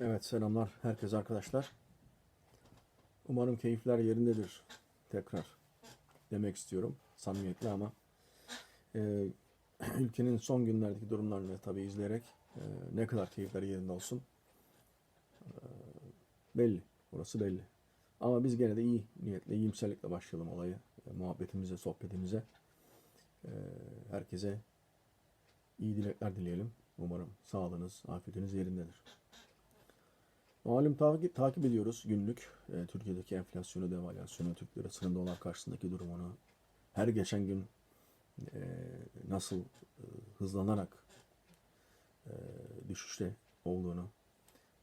Evet selamlar herkese arkadaşlar. Umarım keyifler yerindedir tekrar demek istiyorum samimiyetle ama e, ülkenin son günlerdeki durumlarını tabii izleyerek e, ne kadar keyifler yerinde olsun e, belli. Burası belli. Ama biz gene de iyi niyetle, iyimserlikle başlayalım olayı, e, muhabbetimize, sohbetimize. E, herkese iyi dilekler dileyelim. Umarım sağlığınız, afiyetiniz yerindedir. Malum takip, takip ediyoruz günlük e, Türkiye'deki enflasyonu, devalüasyonu, Türk lirasının dolar karşısındaki durumunu. Her geçen gün e, nasıl e, hızlanarak e, düşüşte olduğunu,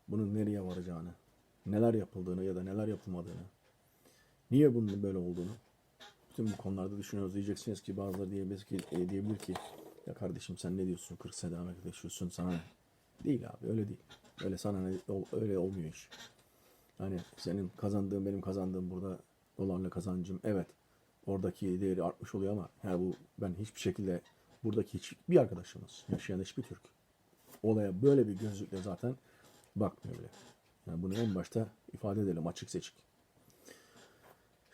bunun nereye varacağını, neler yapıldığını ya da neler yapılmadığını, niye bunun böyle olduğunu, bütün bu konularda düşünüyoruz. Diyeceksiniz ki bazıları diyebilir ki, e, diyebilir ki ya kardeşim sen ne diyorsun 40 sene devam yaşıyorsun sana? Değil abi öyle değil. Öyle sana ne, öyle olmuyor iş. Hani senin kazandığın benim kazandığım burada dolarla kazancım evet oradaki değeri artmış oluyor ama yani bu ben hiçbir şekilde buradaki hiçbir arkadaşımız yaşayan hiçbir Türk olaya böyle bir gözlükle zaten bakmıyor bile. Yani bunu en başta ifade edelim açık seçik.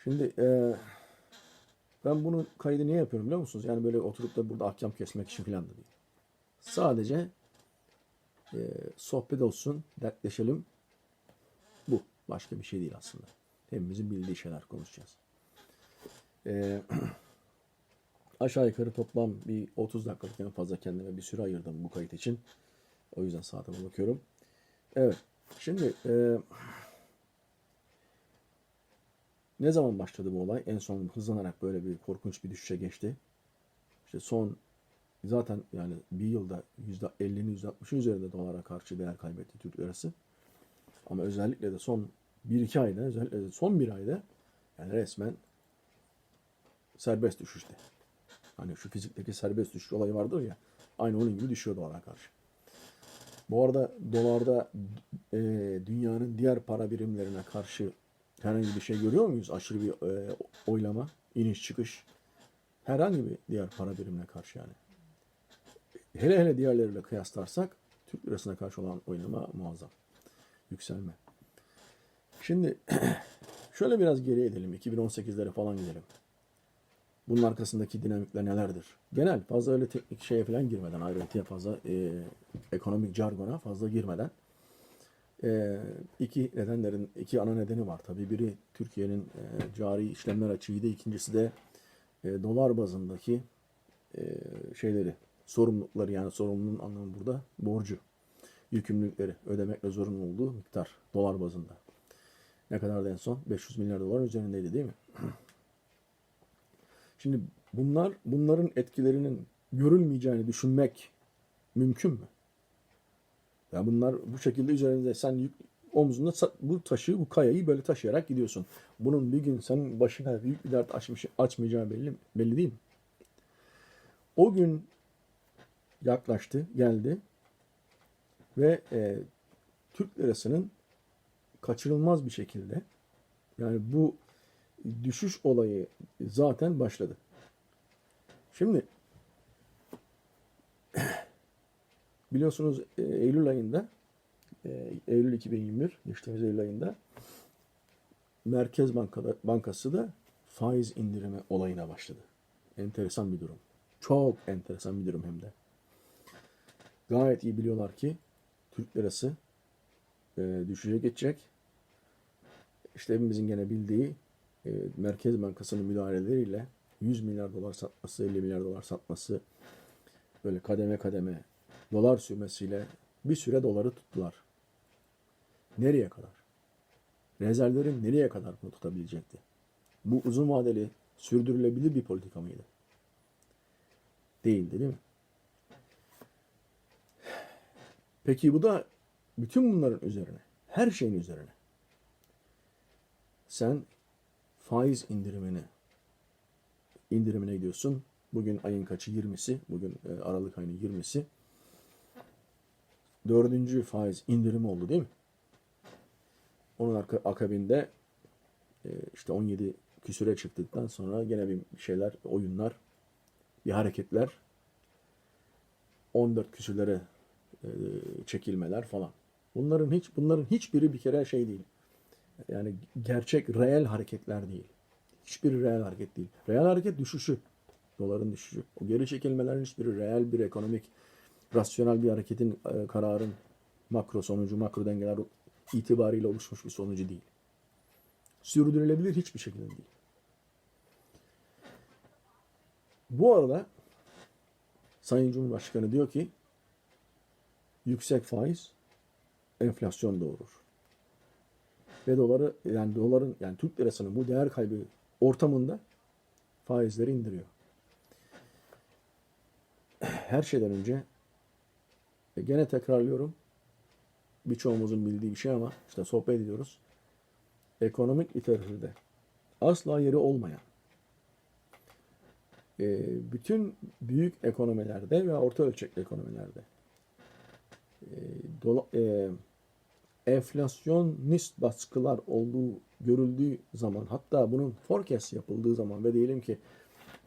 Şimdi eee, ben bunun kaydı niye yapıyorum biliyor musunuz? Yani böyle oturup da burada ahkam kesmek için falan da değil. Sadece e, sohbet olsun, dertleşelim. Bu. Başka bir şey değil aslında. Hepimizin bildiği şeyler konuşacağız. E, aşağı yukarı toplam bir 30 dakikalık en fazla kendime bir süre ayırdım bu kayıt için. O yüzden saatime bakıyorum. Evet. Şimdi e, ne zaman başladı bu olay? En son hızlanarak böyle bir korkunç bir düşüşe geçti. İşte son zaten yani bir yılda %50'nin %60'ın üzerinde dolara karşı değer kaybetti Türk lirası. Ama özellikle de son 1-2 ayda, özellikle de son bir ayda yani resmen serbest düşüşte. Hani şu fizikteki serbest düşüş olayı vardır ya, aynı onun gibi düşüyor dolara karşı. Bu arada dolarda e, dünyanın diğer para birimlerine karşı herhangi bir şey görüyor muyuz? Aşırı bir e, oylama, iniş çıkış. Herhangi bir diğer para birimine karşı yani. Hele hele diğerleriyle kıyaslarsak Türk lirasına karşı olan oynama muazzam. Yükselme. Şimdi şöyle biraz geriye edelim. 2018'lere falan gidelim. Bunun arkasındaki dinamikler nelerdir? Genel fazla öyle teknik şeye falan girmeden, ayrıntıya fazla e, ekonomik jargona fazla girmeden e, iki nedenlerin, iki ana nedeni var. Tabii biri Türkiye'nin e, cari işlemler açığıydı. İkincisi de e, dolar bazındaki e, şeyleri, sorumlulukları yani sorumluluğun anlamı burada borcu, yükümlülükleri ödemekle zorunlu olduğu miktar dolar bazında. Ne kadar en son? 500 milyar dolar üzerindeydi değil mi? Şimdi bunlar bunların etkilerinin görülmeyeceğini düşünmek mümkün mü? Ya bunlar bu şekilde üzerinde sen yük, omzunda bu taşı, bu kayayı böyle taşıyarak gidiyorsun. Bunun bir gün senin başına büyük bir dert açmış, açmayacağı belli, belli değil mi? O gün yaklaştı, geldi ve e, Türk lirasının kaçırılmaz bir şekilde yani bu düşüş olayı zaten başladı. Şimdi biliyorsunuz e, Eylül ayında e, Eylül 2021 geçtiğimiz Eylül ayında Merkez Bankada, Bankası da faiz indirimi olayına başladı. Enteresan bir durum. Çok enteresan bir durum hem de. Gayet iyi biliyorlar ki Türk lirası e, düşüşe geçecek. İşte hepimizin gene bildiği e, Merkez Bankası'nın müdahaleleriyle 100 milyar dolar satması, 50 milyar dolar satması böyle kademe kademe dolar sürmesiyle bir süre doları tuttular. Nereye kadar? Rezervlerin nereye kadar bunu tutabilecekti? Bu uzun vadeli sürdürülebilir bir politika mıydı? Değildi değil mi? Peki bu da bütün bunların üzerine, her şeyin üzerine sen faiz indirimini indirimine gidiyorsun. Bugün ayın kaçı? 20'si. Bugün e, Aralık ayının 20'si. Dördüncü faiz indirimi oldu değil mi? Onun akabinde e, işte 17 küsüre çıktıktan sonra gene bir şeyler, oyunlar, bir hareketler 14 küsürlere çekilmeler falan. Bunların hiç bunların hiçbiri bir kere şey değil. Yani gerçek reel hareketler değil. Hiçbiri reel hareket değil. Reel hareket düşüşü. Doların düşüşü. O geri çekilmelerin hiçbiri reel bir ekonomik, rasyonel bir hareketin, e, kararın makro sonucu, makro dengeler itibariyle oluşmuş bir sonucu değil. Sürdürülebilir hiçbir şekilde değil. Bu arada Sayın Cumhurbaşkanı diyor ki yüksek faiz enflasyon doğurur. Ve doları yani doların yani Türk lirasının bu değer kaybı ortamında faizleri indiriyor. Her şeyden önce e, gene tekrarlıyorum. Birçoğumuzun bildiği bir şey ama işte sohbet ediyoruz. Ekonomik literatürde asla yeri olmayan e, bütün büyük ekonomilerde ve orta ölçekli ekonomilerde e, dola, e, enflasyonist baskılar olduğu görüldüğü zaman hatta bunun forecast yapıldığı zaman ve diyelim ki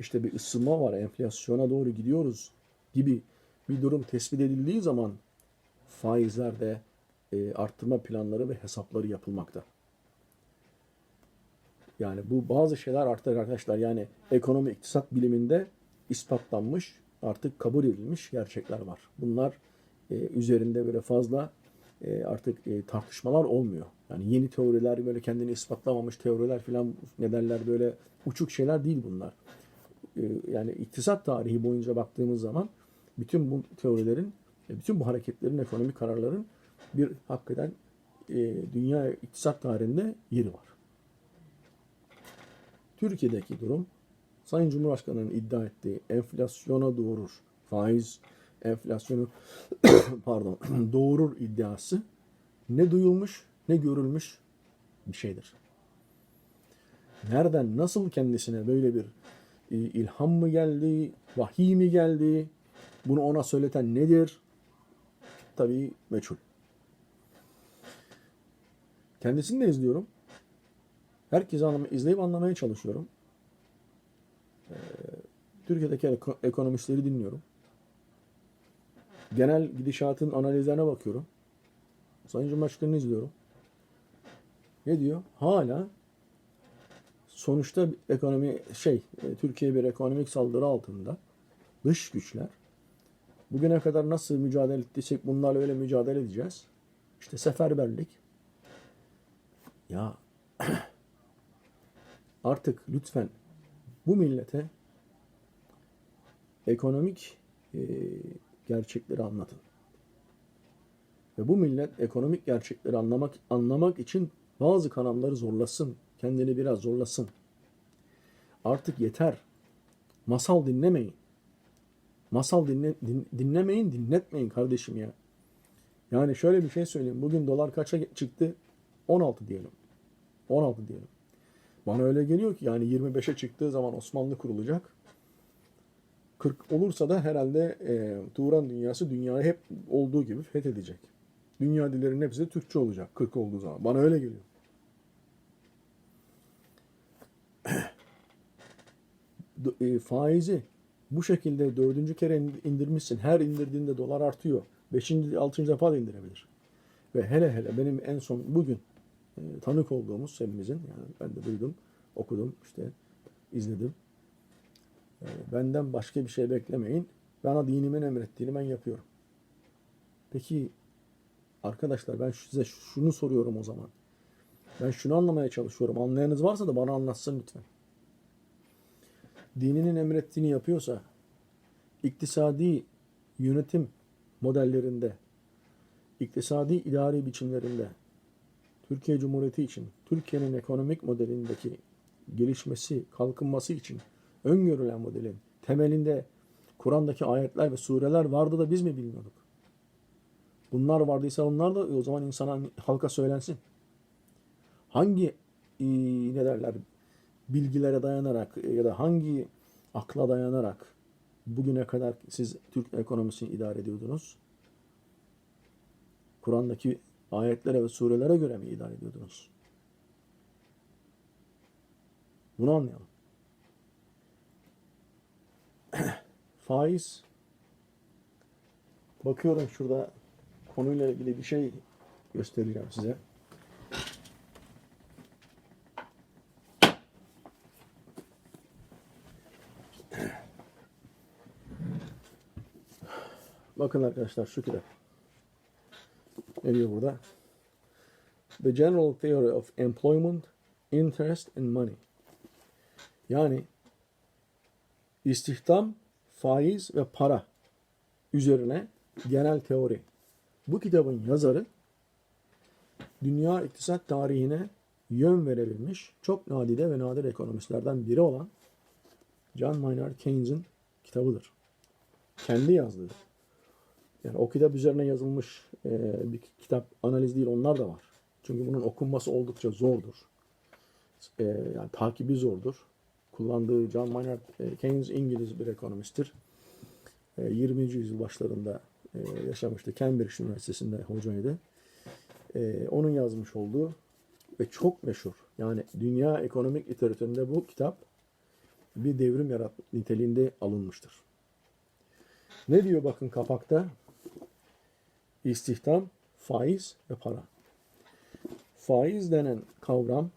işte bir ısınma var enflasyona doğru gidiyoruz gibi bir durum tespit edildiği zaman faizlerde e, arttırma planları ve hesapları yapılmakta. Yani bu bazı şeyler artık arkadaşlar yani ekonomi iktisat biliminde ispatlanmış artık kabul edilmiş gerçekler var. Bunlar e, üzerinde böyle fazla e, artık e, tartışmalar olmuyor. Yani yeni teoriler böyle kendini ispatlamamış teoriler falan ne derler böyle uçuk şeyler değil bunlar. E, yani iktisat tarihi boyunca baktığımız zaman bütün bu teorilerin, e, bütün bu hareketlerin, ekonomik kararların bir hakikaten e, dünya iktisat tarihinde yeri var. Türkiye'deki durum Sayın Cumhurbaşkanı'nın iddia ettiği enflasyona doğurur, faiz enflasyonu pardon doğurur iddiası ne duyulmuş ne görülmüş bir şeydir. Nereden nasıl kendisine böyle bir e, ilham mı geldi, vahiy mi geldi, bunu ona söyleten nedir? Tabii meçhul. Kendisini de izliyorum. Herkesi anlama, izleyip anlamaya çalışıyorum. Ee, Türkiye'deki eko- ekonomistleri dinliyorum. Genel gidişatın analizlerine bakıyorum. Sayın Cumhurbaşkanı'nı izliyorum. Ne diyor? Hala sonuçta ekonomi şey e, Türkiye bir ekonomik saldırı altında dış güçler bugüne kadar nasıl mücadele ettiysek bunlarla öyle mücadele edeceğiz. İşte seferberlik. Ya artık lütfen bu millete ekonomik e, gerçekleri anlatın. Ve bu millet ekonomik gerçekleri anlamak anlamak için bazı kanalları zorlasın. Kendini biraz zorlasın. Artık yeter. Masal dinlemeyin. Masal dinle, din- dinlemeyin, dinletmeyin kardeşim ya. Yani şöyle bir şey söyleyeyim. Bugün dolar kaça çıktı? 16 diyelim. 16 diyelim. Bana öyle geliyor ki yani 25'e çıktığı zaman Osmanlı kurulacak. 40 olursa da herhalde e, Turan dünyası dünyayı hep olduğu gibi fethedecek. Dünya dillerinin hepsi de Türkçe olacak 40 olduğu zaman. Bana öyle geliyor. E, faizi bu şekilde dördüncü kere in- indirmişsin. Her indirdiğinde dolar artıyor. Beşinci, altıncı defa da indirebilir. Ve hele hele benim en son bugün e, tanık olduğumuz hepimizin yani ben de duydum, okudum, işte izledim. E, benden başka bir şey beklemeyin. Bana dinimin emrettiğini ben yapıyorum. Peki arkadaşlar ben size şunu soruyorum o zaman. Ben şunu anlamaya çalışıyorum. Anlayanınız varsa da bana anlatsın lütfen. Dininin emrettiğini yapıyorsa iktisadi yönetim modellerinde, iktisadi idari biçimlerinde Türkiye Cumhuriyeti için, Türkiye'nin ekonomik modelindeki gelişmesi, kalkınması için öngörülen modelin temelinde Kur'an'daki ayetler ve sureler vardı da biz mi bilmiyorduk? Bunlar vardıysa onlar da o zaman insana halka söylensin. Hangi e, ne derler bilgilere dayanarak ya da hangi akla dayanarak bugüne kadar siz Türk ekonomisini idare ediyordunuz? Kur'an'daki ayetlere ve surelere göre mi idare ediyordunuz? Bunu anlayalım. Faiz bakıyorum şurada konuyla ilgili bir şey göstereceğim size. Bakın arkadaşlar şu kitap. Ne diyor burada? The General Theory of Employment, Interest and Money. Yani istihdam, faiz ve para üzerine genel teori. Bu kitabın yazarı dünya iktisat tarihine yön verebilmiş çok nadide ve nadir ekonomistlerden biri olan John Maynard Keynes'in kitabıdır. Kendi yazdığı. Yani o kitap üzerine yazılmış e, bir kitap analiz değil onlar da var. Çünkü bunun okunması oldukça zordur. E, yani takibi zordur. Kullandığı John Maynard e, Keynes İngiliz bir ekonomisttir. E, 20. yüzyıl başlarında e, yaşamıştı. Cambridge Üniversitesi'nde hocaydı. E, onun yazmış olduğu ve çok meşhur. Yani dünya ekonomik literatüründe bu kitap bir devrim yarat niteliğinde alınmıştır. Ne diyor bakın kapakta? İstihdam, faiz ve para. Faiz denen kavram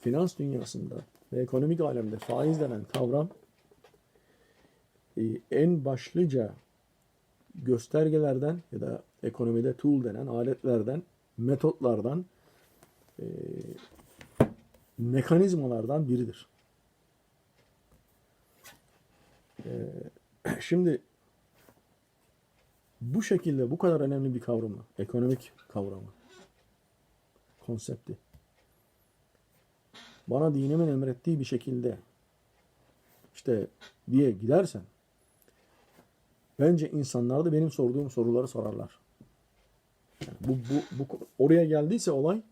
finans dünyasında ve ekonomik alemde faiz denen kavram e, en başlıca göstergelerden ya da ekonomide tool denen aletlerden, metotlardan, e, mekanizmalardan biridir. E, şimdi bu şekilde bu kadar önemli bir kavramı, ekonomik kavramı, konsepti bana dinimin emrettiği bir şekilde işte diye gidersen bence insanlar da benim sorduğum soruları sorarlar. Yani bu, bu, bu oraya geldiyse olay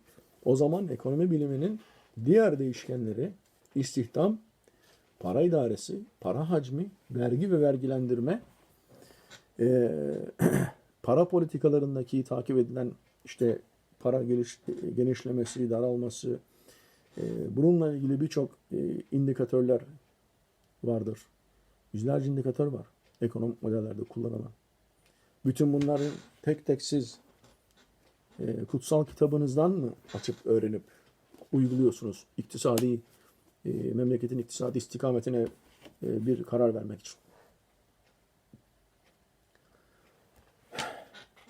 o zaman ekonomi biliminin diğer değişkenleri istihdam, para idaresi, para hacmi, vergi ve vergilendirme, e, para politikalarındaki takip edilen işte para geliş, genişlemesi, daralması, bununla ilgili birçok e, indikatörler vardır. Yüzlerce indikatör var ekonomik modellerde kullanılan. Bütün bunların tek tek siz e, kutsal kitabınızdan mı açıp öğrenip uyguluyorsunuz iktisadi e, memleketin iktisadi istikametine bir karar vermek için?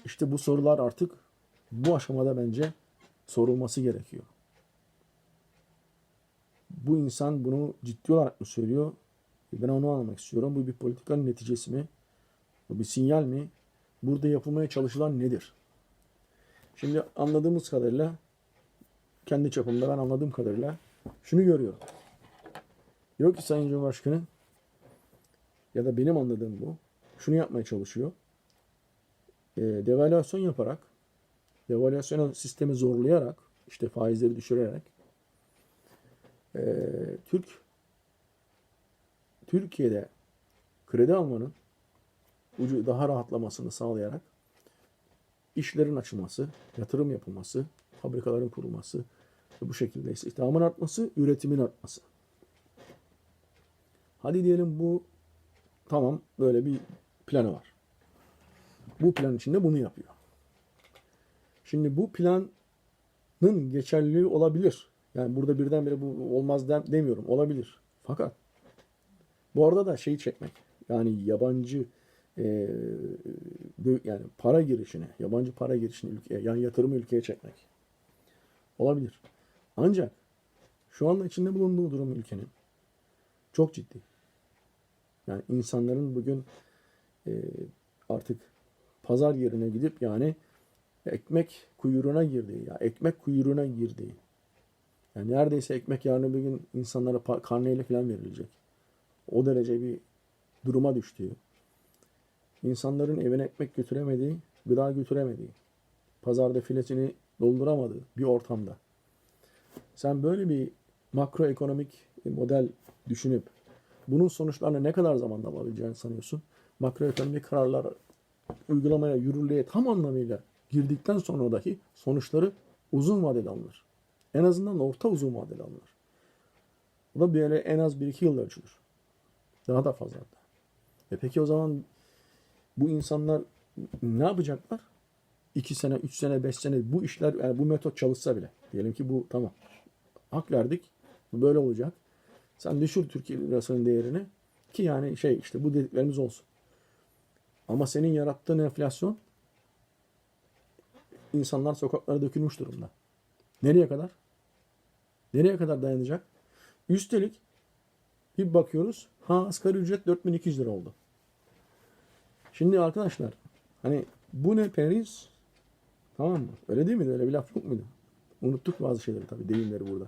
İşte bu sorular artık bu aşamada bence sorulması gerekiyor. Bu insan bunu ciddi olarak mı söylüyor? Ben onu anlamak istiyorum. Bu bir politikanın neticesi mi? Bu bir sinyal mi? Burada yapılmaya çalışılan nedir? Şimdi anladığımız kadarıyla kendi çapımda ben anladığım kadarıyla şunu görüyorum. Diyor ki Sayın Cumhurbaşkanı ya da benim anladığım bu. Şunu yapmaya çalışıyor. E, devalüasyon yaparak devalüasyon sistemi zorlayarak işte faizleri düşürerek e, Türk Türkiye'de kredi almanın ucu daha rahatlamasını sağlayarak işlerin açılması, yatırım yapılması, fabrikaların kurulması ve bu şekilde istihdamın artması, üretimin artması. Hadi diyelim bu tamam böyle bir planı var. Bu plan içinde bunu yapıyor. Şimdi bu planın geçerliliği olabilir. Yani burada birdenbire bu olmaz demiyorum. Olabilir. Fakat bu arada da şeyi çekmek. Yani yabancı e, yani para girişini, yabancı para girişini ülkeye, yani yatırımı ülkeye çekmek. Olabilir. Ancak şu anda içinde bulunduğu durum ülkenin çok ciddi. Yani insanların bugün e, artık pazar yerine gidip yani ekmek kuyruğuna girdiği ya ekmek kuyruğuna girdiği. Yani neredeyse ekmek yarın bir gün insanlara karneyle falan verilecek. O derece bir duruma düştüğü. İnsanların evine ekmek götüremediği, gıda götüremediği, pazarda filetini dolduramadığı bir ortamda. Sen böyle bir makroekonomik model düşünüp bunun sonuçlarını ne kadar zamanda alabileceğini sanıyorsun? Makroekonomik kararlar uygulamaya, yürürlüğe tam anlamıyla girdikten sonra dahi sonuçları uzun vadeli alınır. En azından orta uzun vadeli alınır. Bu da böyle en az 1-2 yıl ölçülür. Daha da fazla hatta. E peki o zaman bu insanlar ne yapacaklar? 2 sene, 3 sene, 5 sene bu işler yani bu metot çalışsa bile. Diyelim ki bu tamam. Hak verdik. Bu böyle olacak. Sen düşür Türkiye lirasının değerini ki yani şey işte bu dediklerimiz olsun. Ama senin yarattığın enflasyon insanlar sokaklara dökülmüş durumda. Nereye kadar? Nereye kadar dayanacak? Üstelik bir bakıyoruz. Ha asgari ücret 4200 lira oldu. Şimdi arkadaşlar hani bu ne periz? Tamam mı? Öyle değil miydi? Öyle bir laf yok muydu? Unuttuk bazı şeyleri tabii deyimleri burada.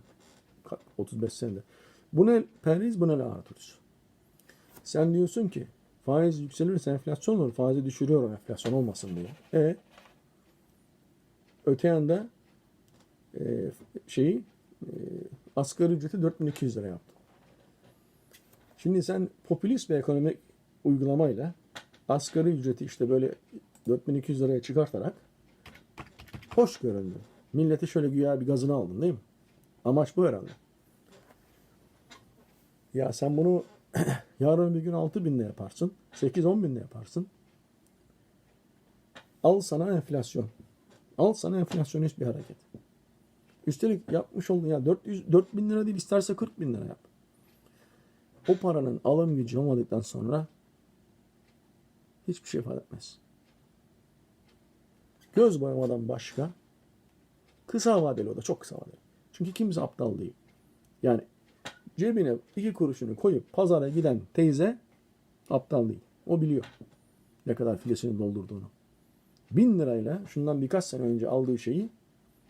Ka- 35 senede. Bu ne periz bu ne lahatürüz? Sen diyorsun ki faiz yükselirse enflasyon olur. Faizi düşürüyorum enflasyon olmasın diye. E öte yanda e, şeyi asgari ücreti 4200 lira yaptı. Şimdi sen popülist bir ekonomik uygulamayla asgari ücreti işte böyle 4200 liraya çıkartarak hoş göründü. Milleti şöyle güya bir gazını aldın değil mi? Amaç bu herhalde. Ya sen bunu yarın bir gün 6 binle yaparsın. 8-10 binle yaparsın. Al sana enflasyon. Al sana enflasyonist bir hareket. Üstelik yapmış olduğun ya 400 4 bin lira değil isterse 40 bin lira yap. O paranın alım gücü olmadıktan sonra hiçbir şey ifade etmez. Göz boyamadan başka kısa vadeli o da çok kısa vadeli. Çünkü kimse aptal değil. Yani cebine iki kuruşunu koyup pazara giden teyze aptal değil. O biliyor ne kadar filesini doldurduğunu. Bin lirayla şundan birkaç sene önce aldığı şeyi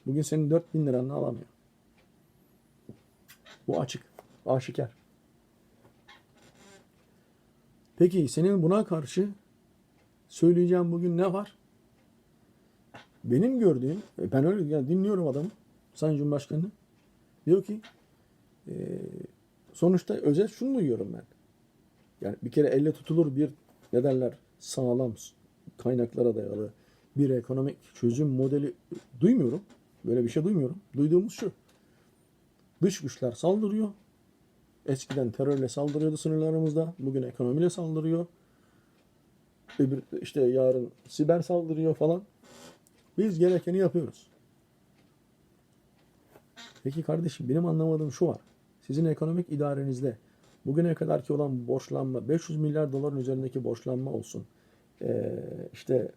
bugün senin dört bin liranla alamıyor. Bu açık, aşikar. Peki senin buna karşı söyleyeceğim bugün ne var? Benim gördüğüm, e, ben öyle yani dinliyorum adamı, Sayın Cumhurbaşkanı. Diyor ki, e, sonuçta özet şunu duyuyorum ben. Yani bir kere elle tutulur bir ne derler sağlam kaynaklara dayalı bir ekonomik çözüm modeli duymuyorum. Böyle bir şey duymuyorum. Duyduğumuz şu. Dış güçler saldırıyor. Eskiden terörle saldırıyordu sınırlarımızda. Bugün ekonomiyle saldırıyor. Öbür, işte yarın siber saldırıyor falan. Biz gerekeni yapıyoruz. Peki kardeşim benim anlamadığım şu var. Sizin ekonomik idarenizde bugüne kadar ki olan borçlanma 500 milyar doların üzerindeki borçlanma olsun. Ee, işte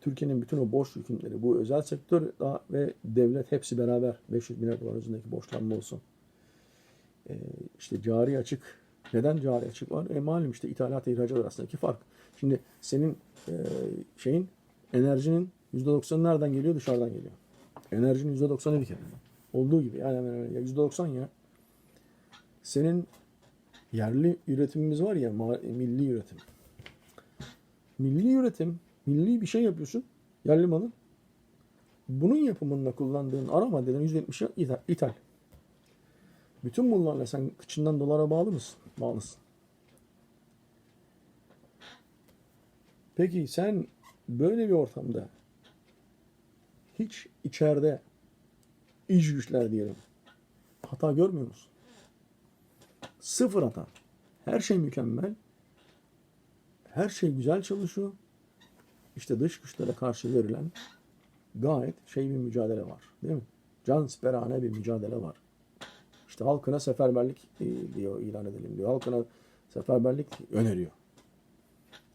Türkiye'nin bütün o borç yükümleri bu özel sektör ve devlet hepsi beraber 500 milyar dolar üzerindeki borçlanma olsun. Ee, işte cari açık neden cari açık var? E malum işte ithalat ihracat arasındaki fark. Şimdi senin e, şeyin enerjinin %90'ı nereden geliyor? Dışarıdan geliyor. Enerjinin %90'ı bir kere. Olduğu gibi yani hemen hemen ya %90 ya. Senin yerli üretimimiz var ya milli üretim. Milli üretim, milli bir şey yapıyorsun. Yerli malın. Bunun yapımında kullandığın ara maddelerin %70'i ithal. ithal. Bütün bunlarla sen kıçından dolara bağlı mısın? Bağlısın. Peki sen böyle bir ortamda hiç içeride iç güçler diyelim hata görmüyor musun? Sıfır hata. Her şey mükemmel. Her şey güzel çalışıyor. İşte dış güçlere karşı verilen gayet şey bir mücadele var. Değil mi? Can siperhane bir mücadele var. İşte halkına seferberlik e, diyor ilan edelim diyor. Halkına seferberlik öneriyor.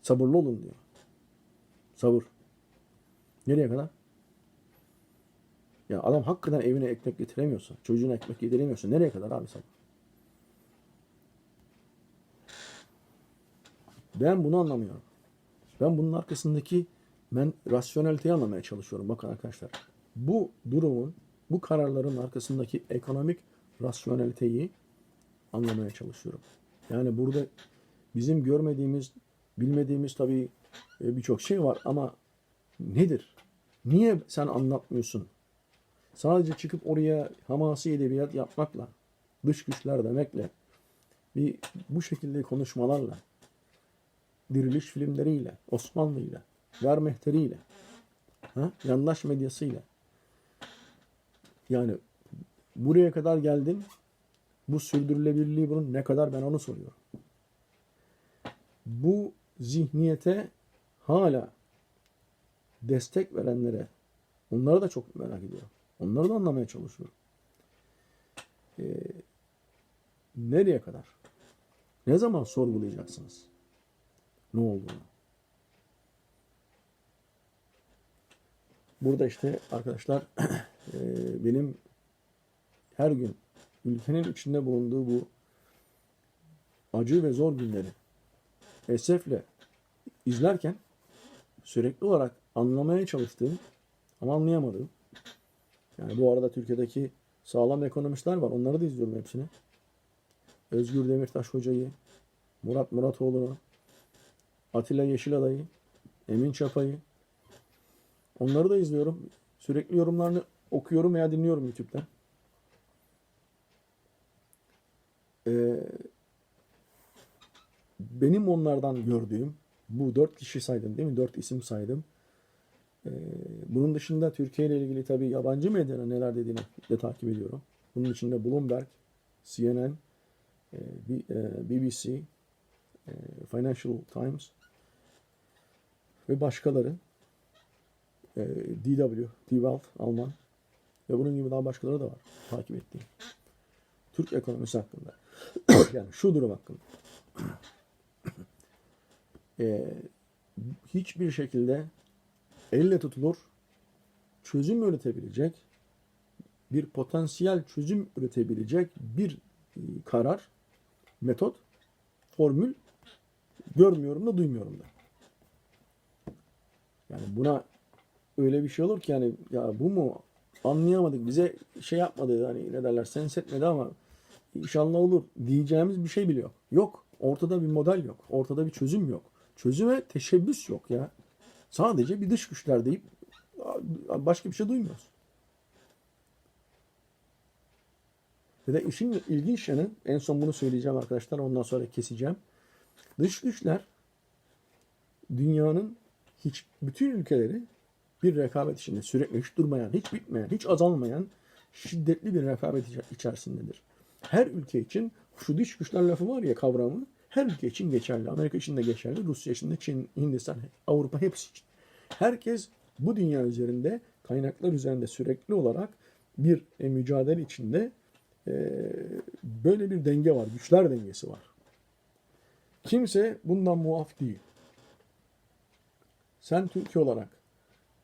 Sabırlı olun diyor. Sabır. Nereye kadar? Ya adam hakikaten evine ekmek getiremiyorsa, çocuğuna ekmek yediremiyorsa nereye kadar abi sabır? Ben bunu anlamıyorum. Ben bunun arkasındaki ben rasyoneliteyi anlamaya çalışıyorum. Bakın arkadaşlar. Bu durumun, bu kararların arkasındaki ekonomik rasyoneliteyi anlamaya çalışıyorum. Yani burada bizim görmediğimiz, bilmediğimiz tabii e, birçok şey var ama nedir? Niye sen anlatmıyorsun? Sadece çıkıp oraya hamasi edebiyat yapmakla, dış güçler demekle, bir bu şekilde konuşmalarla, diriliş filmleriyle, Osmanlı'yla, Vermehteri'yle, ha? yandaş medyasıyla. Yani buraya kadar geldin, bu sürdürülebilirliği bunun ne kadar ben onu soruyorum. Bu zihniyete hala destek verenlere onları da çok merak ediyorum. Onları da anlamaya çalışıyorum. Ee, nereye kadar? Ne zaman sorgulayacaksınız? Ne olduğunu? Burada işte arkadaşlar e, benim her gün ülkenin içinde bulunduğu bu acı ve zor günleri esefle izlerken sürekli olarak anlamaya çalıştığım ama anlayamadığım yani bu arada Türkiye'deki sağlam ekonomistler var. Onları da izliyorum hepsini. Özgür Demirtaş hocayı, Murat Muratoğlu'nu, Atilla Yeşiladayı, Emin Çapa'yı. Onları da izliyorum. Sürekli yorumlarını okuyorum veya dinliyorum YouTube'dan. Ee, benim onlardan gördüğüm bu dört kişi saydım değil mi? Dört isim saydım. Ee, bunun dışında Türkiye ile ilgili tabii yabancı medyada neler dediğini de takip ediyorum. Bunun içinde Bloomberg, CNN, e, B- e, BBC, e, Financial Times ve başkaları. E, DW, Die Welt, Alman ve bunun gibi daha başkaları da var takip ettiğim. Türk ekonomisi hakkında. yani şu durum hakkında. E, hiçbir şekilde elle tutulur çözüm üretebilecek bir potansiyel çözüm üretebilecek bir e, karar, metot, formül görmüyorum da duymuyorum da. Yani buna öyle bir şey olur ki yani ya bu mu anlayamadık bize şey yapmadı hani ne derler sens etmedi ama inşallah olur diyeceğimiz bir şey bile yok. Yok. Ortada bir model yok. Ortada bir çözüm yok. Çözüme teşebbüs yok ya. Sadece bir dış güçler deyip başka bir şey duymuyoruz. Ve de işin ilginç yanı en son bunu söyleyeceğim arkadaşlar ondan sonra keseceğim. Dış güçler dünyanın hiç bütün ülkeleri bir rekabet içinde sürekli hiç durmayan, hiç bitmeyen, hiç azalmayan şiddetli bir rekabet içe- içerisindedir. Her ülke için şu dış güçler lafı var ya kavramı her ülke için geçerli. Amerika için de geçerli, Rusya için de Çin, Hindistan, Avrupa hepsi için. Herkes bu dünya üzerinde kaynaklar üzerinde sürekli olarak bir e, mücadele içinde e, böyle bir denge var, güçler dengesi var. Kimse bundan muaf değil. Sen Türkiye olarak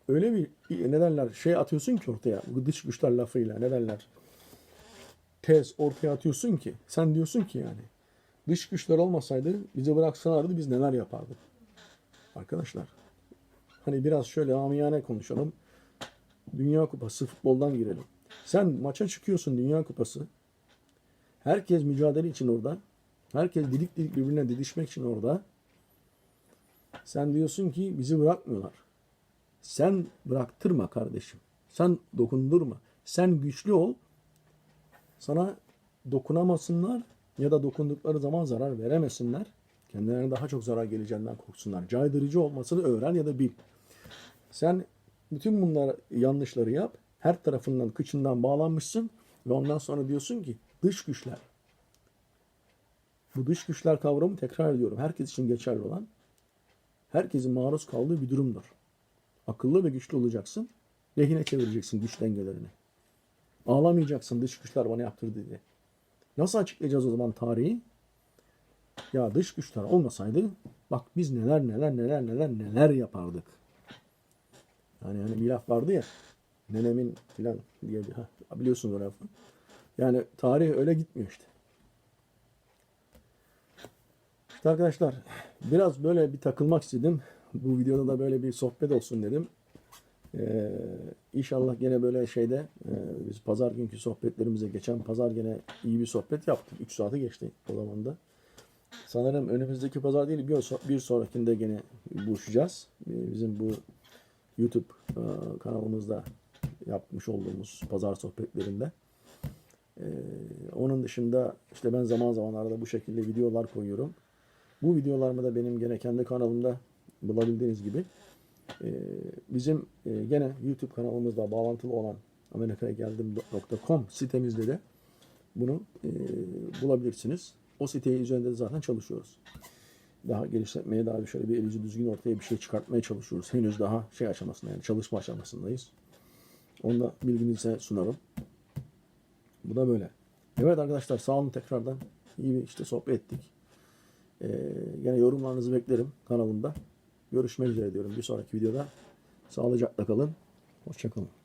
öyle bir ne derler şey atıyorsun ki ortaya dış güçler lafıyla ne derler? Tez ortaya atıyorsun ki sen diyorsun ki yani dış güçler olmasaydı bizi bıraksalardı biz neler yapardık? Arkadaşlar hani biraz şöyle amiyane konuşalım. Dünya Kupası futboldan girelim. Sen maça çıkıyorsun Dünya Kupası. Herkes mücadele için orada. Herkes dilik dilik birbirine didişmek için orada. Sen diyorsun ki bizi bırakmıyorlar sen bıraktırma kardeşim. Sen dokundurma. Sen güçlü ol. Sana dokunamasınlar ya da dokundukları zaman zarar veremesinler. Kendilerine daha çok zarar geleceğinden korksunlar. Caydırıcı olmasını öğren ya da bil. Sen bütün bunlar yanlışları yap. Her tarafından kıçından bağlanmışsın ve ondan sonra diyorsun ki dış güçler. Bu dış güçler kavramı tekrar ediyorum. Herkes için geçerli olan herkesin maruz kaldığı bir durumdur. Akıllı ve güçlü olacaksın. Lehine çevireceksin güç dengelerini. Ağlamayacaksın dış güçler bana yaptırdı diye. Nasıl açıklayacağız o zaman tarihi? Ya dış güçler olmasaydı bak biz neler neler neler neler neler yapardık. Yani hani bir laf vardı ya nenemin filan diye bir, ha, biliyorsun o lafı. Yani tarih öyle gitmiyor işte. İşte arkadaşlar biraz böyle bir takılmak istedim. Bu videoda da böyle bir sohbet olsun dedim. Ee, inşallah gene böyle şeyde e, biz pazar günkü sohbetlerimize geçen pazar gene iyi bir sohbet yaptık. 3 saati geçti o zaman da. Sanırım önümüzdeki pazar değil bir, bir sonrakinde gene buluşacağız. Ee, Bizim bu YouTube e, kanalımızda yapmış olduğumuz pazar sohbetlerinde. Ee, onun dışında işte ben zaman zaman arada bu şekilde videolar koyuyorum. Bu videolarımı da benim gene kendi kanalımda bulabildiğiniz gibi e, bizim e, gene YouTube kanalımızla bağlantılı olan Amerika'ya geldim.com sitemizde de bunu e, bulabilirsiniz. O siteyi üzerinde de zaten çalışıyoruz. daha geliştirmeye daha bir şöyle bir elici düzgün ortaya bir şey çıkartmaya çalışıyoruz. Henüz daha şey aşamasında yani çalışma aşamasındayız. Onu da bilginize sunarım. Bu da böyle. Evet arkadaşlar sağ olun tekrardan. İyi bir işte sohbet ettik. Ee, yine yorumlarınızı beklerim kanalımda. Görüşmek üzere diyorum bir sonraki videoda. Sağlıcakla kalın. Hoşçakalın.